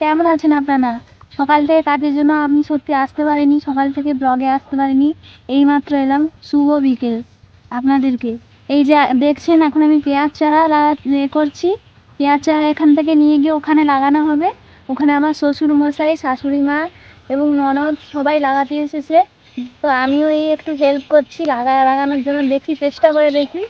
কেমন আছেন আপনারা? সকাল থেকে কাজের জন্য আমি সত্যি আসতে পারিনি, সকাল থেকে ব্লগে আসতে পারিনি। এইমাত্র এলাম শুভ বিকেল। আপনাদেরকে। এই যে দেখছেন, এখন আমি পেঁয়াজ চারা লাগা এ করছি। পেঁয়াজ চারা এখান থেকে নিয়ে গিয়ে ওখানে লাগানো হবে। ওখানে আমার শ্বশুর মশাই শাশুড়ি মা এবং ননদ সবাই লাগাতে এসেছে। তো আমিও এই একটু হেল্প করছি, লাগা লাগানোর জন্য দেখি, চেষ্টা করে দেখি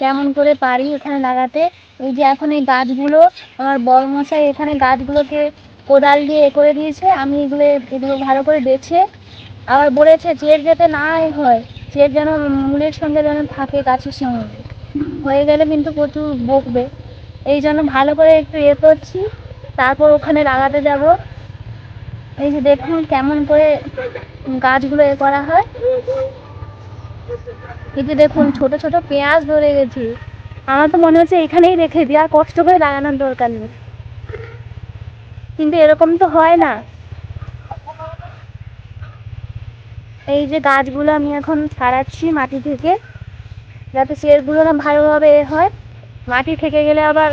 কেমন করে পারি ওখানে লাগাতে। এই যে এখন এই গাছগুলো, আমার বড় মশাই এখানে গাছগুলোকে কোদাল দিয়ে এ করে দিয়েছে, আমি এগুলো এগুলো ভালো করে বেছে, আবার বলেছে চের যাতে না এ হয়, চের যেন মূলের সঙ্গে যেন থাকে গাছের সঙ্গে। হয়ে গেলে কিন্তু প্রচুর বকবে। এই জন্য ভালো করে একটু এ করছি, তারপর ওখানে লাগাতে যাব। এই যে দেখুন কেমন করে গাছগুলো এ করা হয়। এই যে দেখুন ছোট ছোট পেঁয়াজ ধরে গেছি। আমার তো মনে হচ্ছে এখানেই রেখে দিই, আর কষ্ট করে লাগানোর দরকার নেই। কিন্তু এরকম তো হয় না। এই যে গাছগুলো আমি এখন ছাড়াচ্ছি মাটি থেকে, যাতে সেগুলো না ভালোভাবে এ হয়। মাটি থেকে গেলে আবার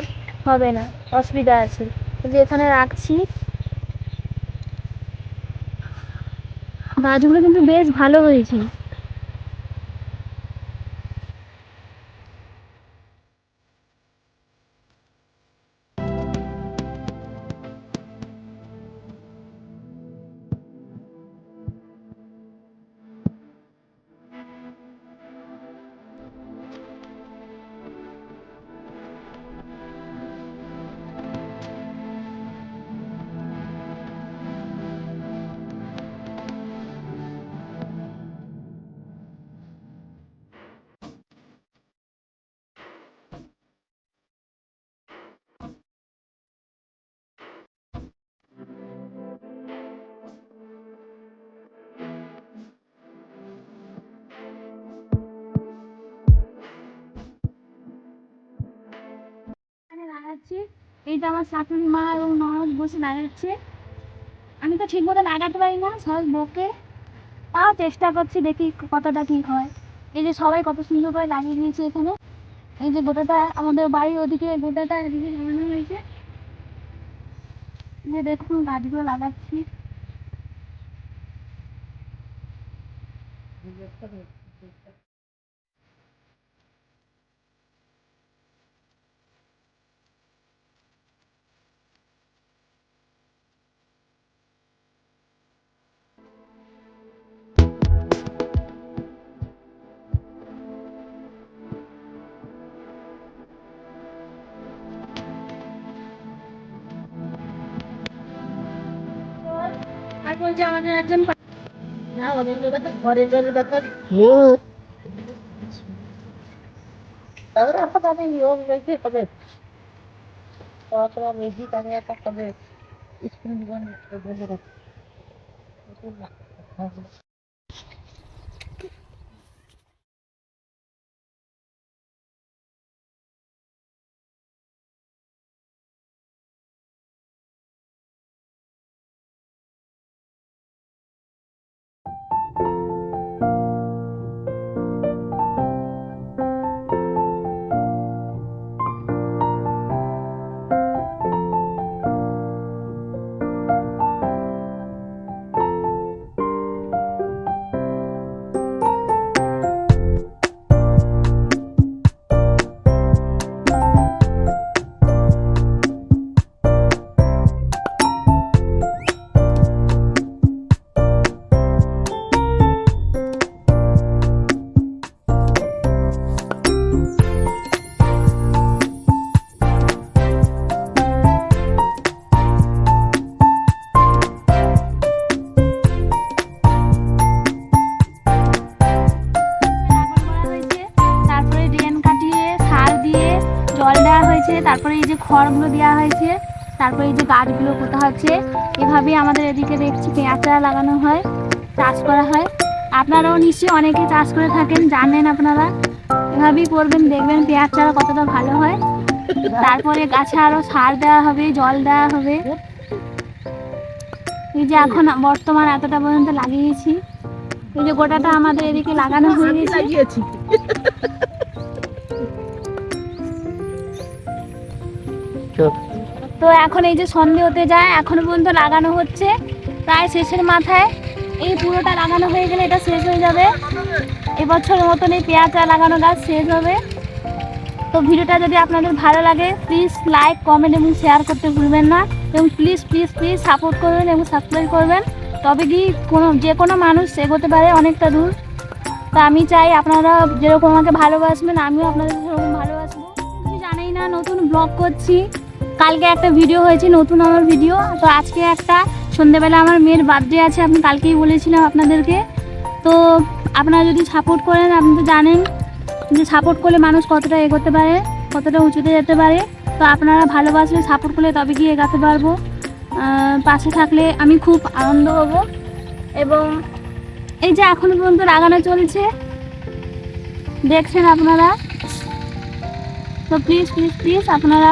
হবে না, অসুবিধা আছে। যে এখানে রাখছি। গাছগুলো কিন্তু বেশ ভালো হয়েছে। এখানে লাগাচ্ছি এইটা আমার শাশুড়ি মা এবং ননদ বসে লাগাচ্ছে আমি তো ঠিক মতো লাগাতে পারি না সব বকে। তাও চেষ্টা করছি দেখি কতটা কি হয়। এই যে সবাই কত সুন্দর করে লাগিয়ে দিয়েছে এখানে। এই যে গোটাটা আমাদের বাড়ির ওদিকে গোটাটা এদিকে লাগানো হয়েছে। এই যে দেখুন, গাছগুলো লাগাচ্ছি। আর বলছে আমাদের একজন না ওদের ব্যাপার ঘরের জলের ব্যাপার তাহলে নিয়ম হবে। তারপরে একটা হবে। স্কুল জীবন রাখি তারপরে এই যে খড়গুলো দেওয়া হয়েছে, তারপরে এই যে গাছগুলো পোতা হচ্ছে এভাবেই আমাদের এদিকে দেখছি পেঁয়াজ চারা লাগানো হয়, চাষ করা হয়। আপনারাও নিশ্চয়ই অনেকে চাষ করে থাকেন, জানেন আপনারা। এভাবেই করবেন, দেখবেন পেঁয়াজ চারা কতটা ভালো হয়। তারপরে গাছে আরও সার দেওয়া হবে, জল দেওয়া হবে। এই যে এখন বর্তমান এতটা পর্যন্ত লাগিয়েছি। এই যে গোটাটা আমাদের এদিকে লাগানো হয়ে গেছে। লাগিয়েছি তো এখন এই যে সন্ধে হতে যায়, এখনও পর্যন্ত লাগানো হচ্ছে। প্রায় শেষের মাথায় এই পুরোটা লাগানো হয়ে গেলে এটা শেষ হয়ে যাবে। এবছর মতন এই পেঁয়াজ লাগানো গাছ শেষ হবে। তো ভিডিওটা যদি আপনাদের ভালো লাগে প্লিজ লাইক কমেন্ট এবং শেয়ার করতে ভুলবেন না। এবং প্লিজ প্লিজ প্লিজ সাপোর্ট করবেন এবং সাবস্ক্রাইব করবেন। তবে কি কোনো, যে কোনো মানুষ এগোতে পারে অনেকটা দূর। তা আমি চাই আপনারা যেরকম আমাকে ভালোবাসবেন, আমিও আপনাদের সেরকম ভালোবাসবো। কিছু জানেই না, নতুন ব্লগ করছি। কালকে একটা ভিডিও হয়েছে, নতুন আমার ভিডিও তো আজকে একটা সন্ধেবেলা আমার মেয়ের বার্থডে আছে, আমি কালকেই বলেছিলাম আপনাদেরকে। তো আপনারা যদি সাপোর্ট করেন, আপনি তো জানেন যে সাপোর্ট করলে মানুষ কতটা এগোতে পারে, কতটা উঁচুতে যেতে পারে। তো আপনারা ভালোবাসলে সাপোর্ট করলে তবে গিয়ে এগাতে পারব। পাশে থাকলে আমি খুব আনন্দ হব। এবং এই যে এখনও পর্যন্ত লাগানো চলছে, দেখছেন আপনারা? তো প্লিজ প্লিজ প্লিজ আপনারা